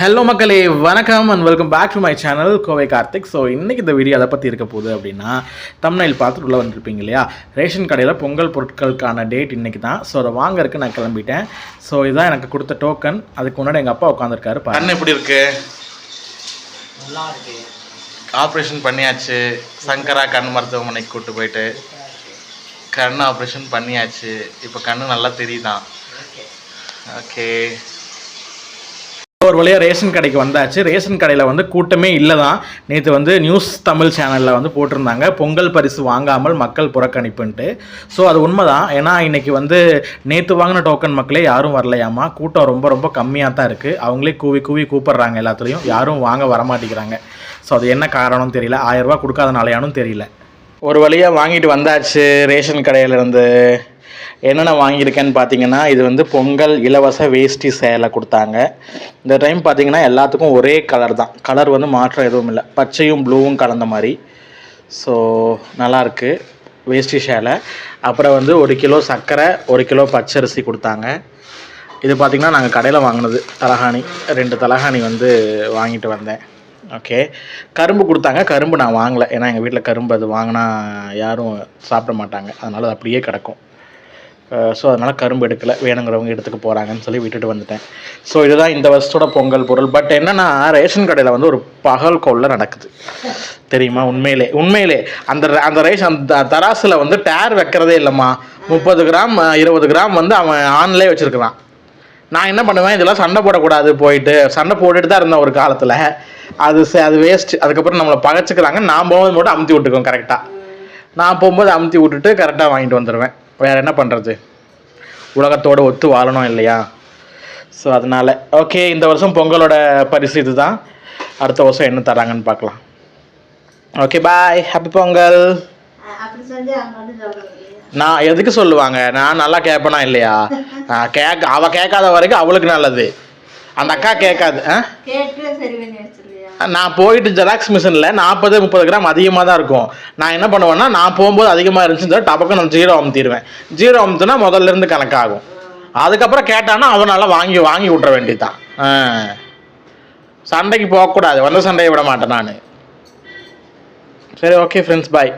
Hello மக்களே வணக்கம் and welcome back to my channel Kovai Karthik. So இன்றைக்கி இந்த வீடியோ அதை பற்றி இருக்க போகுது அப்படின்னா தமிழில் பார்த்துட்டு உள்ளே வந்திருப்பீங்க இல்லையா? ரேஷன் கடையில் பொங்கல் பொருட்களுக்கான டேட் இன்றைக்கி தான். ஸோ அதை வாங்கறதுக்கு நான் கிளம்பிட்டேன். ஸோ இதான் எனக்கு கொடுத்த டோக்கன் அதுக்கு முன்னாடி எங்கள் அப்பா உட்காந்துருக்காரு கண் எப்படி இருக்கு? நல்லா இருக்கு. ஆப்ரேஷன் பண்ணியாச்சு. சங்கரா கண் மருத்துவமனைக்கு கூட்டு போயிட்டு. கண் ஆப்ரேஷன் பண்ணியாச்சு. இப்போ கண்ணு நல்லா தெரியுதான். ஓகே. ஒரு வழியாக ரேஷன் கடைக்கு வந்தாச்சு. ரேஷன் கடையில் வந்து கூட்டமே இல்லை தான் நேற்று வந்து நியூஸ் தமிழ் சேனலில் வந்து போட்டிருந்தாங்க. பொங்கல் பரிசு வாங்காமல் மக்கள் புறக்கணிப்புன்ட்டு. ஸோ அது உண்மை தான் ஏன்னா இன்னைக்கு வந்து நேற்று வாங்கின டோக்கன் மக்களே யாரும் வரலையாமா கூட்டம் ரொம்ப ரொம்ப கம்மியாக தான் இருக்குது அவங்களே கூவி கூவி கூப்பிட்றாங்க எல்லாத்துலேயும். யாரும் வாங்க வரமாட்டேங்கிறாங்க. ஸோ அது என்ன காரணம் தெரியல. ஆயிரரூபா கொடுக்காதனாலையானும் தெரியல. ஒரு வழியாக வாங்கிட்டு வந்தாச்சு ரேஷன் கடையிலேருந்து. என்னென்ன வாங்கியிருக்கேன்னு பார்த்தீங்கன்னா இது வந்து பொங்கல் இலவச வேஷ்டி சேலை கொடுத்தாங்க. இந்த டைம் பார்த்தீங்கன்னா எல்லாத்துக்கும் ஒரே கலர் தான். கலர் வந்து மாற்றம் எதுவும் இல்லை. பச்சையும் ப்ளூவும் கலந்த மாதிரி. ஸோ நல்லாயிருக்கு வேஷ்டி சேலை. அப்புறம் வந்து ஒரு கிலோ சர்க்கரை ஒரு கிலோ பச்சரிசி கொடுத்தாங்க. இது பார்த்திங்கன்னா நாங்கள் கடையில் வாங்கினது. தலகாணி. ரெண்டு தலகாணி வந்து வாங்கிட்டு வந்தேன். ஓகே கரும்பு கொடுத்தாங்க. கரும்பு நான் வாங்கலை. ஏன்னா எங்கள் வீட்டில் கரும்பு அது வாங்கினா யாரும் சாப்பிட மாட்டாங்க. அதனால் அது அப்படியே கிடக்கும். ஸோ அதனால் கரும்பு எடுக்கலை வேணுங்கிறவங்க எடுத்துக்க போகிறாங்கன்னு சொல்லி விட்டுட்டு வந்துட்டேன். ஸோ இதுதான் இந்த வருஷத்தோட பொங்கல் பொருள். பட் என்னென்னா ரேஷன் கடையில் வந்து ஒரு பகல் கொள்ள நடக்குது. தெரியுமா? உண்மையிலே உண்மையிலே. அந்த அந்த ரேஷன் அந்த தராசில் வந்து டேர் வைக்கிறதே இல்லைம்மா. முப்பது கிராம் இருபது கிராம் வந்து அவன் ஆன்லேயே வச்சுருக்கிறான். நான் என்ன பண்ணுவேன்? இதெல்லாம் சண்டை போடக்கூடாது போயிட்டு. சண்டை போட்டுட்டு தான் இருந்தேன் ஒரு காலத்தில். அது அது வேஸ்ட் அதுக்கப்புறம் நம்மளை பகைச்சிக்கிறாங்க நான் போகும்போது மட்டும் அமுத்தி விட்டுக்கோம் கரெக்டாக நான் போகும்போது அமுத்தி விட்டுட்டு கரெக்டாக வாங்கிட்டு வந்துடுவேன் வேறு என்ன பண்ணுறது உலகத்தோட ஒத்து வாழணும் இல்லையா? ஸோ அதனால் ஓகே இந்த வருஷம் பொங்கலோட பரிசு இதுதான். அடுத்த வருஷம் என்ன தராங்கன்னு பார்க்கலாம். Okay bye happy Pongal. நான் எதுக்கு சொல்லுவாங்க? நான் நல்லா கேட்பேனா இல்லையா? கேட்க அவள் கேட்காத வரைக்கும் அவளுக்கு நல்லது. அந்த அக்கா கேட்காது ஆ? நான் போயிட்டு ஜெராக்ஸ் மிஷினில் நாற்பது முப்பது கிராம் அதிகமாக தான் இருக்கும். நான் என்ன பண்ணுவேன்னா நான் போகும்போது அதிகமாக இருந்துச்சுன்னு டபக்கம் நான் ஜீரோ அமுத்திடுவேன் ஜீரோ அமுத்துனா முதல்ல இருந்து கணக்காகும். அதுக்கப்புறம் கேட்டான்னா அவனால வாங்கி வாங்கி விட்ற வேண்டியதான் ஆ. சண்டைக்கு போகக்கூடாது. வந்த சண்டையை விட மாட்டேன் நான். சரி ஓகே ஃப்ரெண்ட்ஸ் பாய்